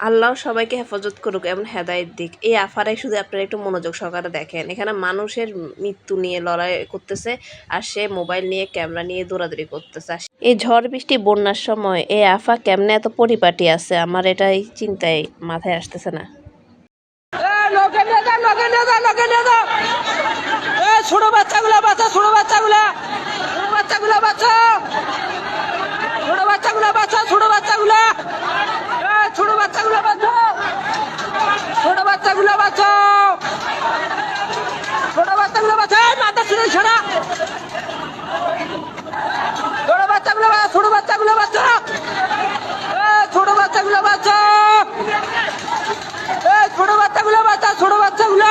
আল্লাহ সবাইকে হেফাজত করুক এমন হেদায়েত দিক। এই আফারাই শুধু আপনারা একটু মনোযোগ সহকারে দেখেন। এখানে মানুষের মৃত্যু নিয়ে লড়াই করতেছে আর সে মোবাইল নিয়ে, ক্যামেরা নিয়ে দৌড়াদৌড়ি করতেছে। এই ঝড় বৃষ্টি, বন্যার সময় এই আফা কেমনে এত পরিপাটি আছে? আমার এটাই চিন্তায় মাথায় আসতেছে না। ছোট বাচ্চাগুলা বাচ্চা ছোট বাচ্চাগুলা। বাচ্চাগুলা বাচ্চা ছোট বাচ্চাগুলা বাচ্চা ছোট বাচ্চাগুলা এ ছোট বাচ্চাগুলা বাচ্চা ছোট বাচ্চাগুলা বাচ্চা ছোট বাচ্চাগুলা বাচ্চা এই মাথা ছিল ছাড়া ছোট বাচ্চাগুলা বাচ্চা ছোট বাচ্চাগুলা বাচ্চা এ ছোট বাচ্চাগুলা বাচ্চা এই ছোট বাচ্চাগুলো বাচ্চা ছোট বাচ্চাগুলো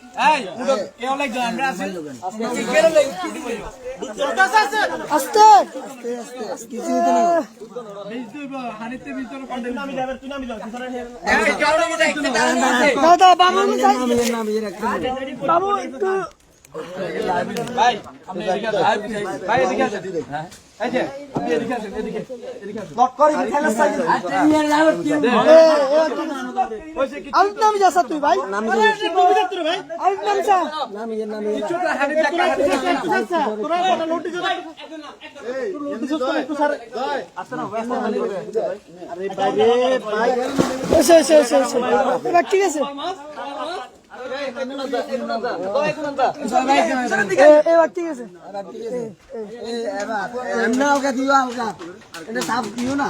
বাবু একটু আমি আমি তুই বহুত আমি নাম আমি যাসা তুই ভাই আমি নাম যা এসে এসে এসে এসে ঠিক আছে এবার ঠিক আছে এমনা ওকে দিও দিও না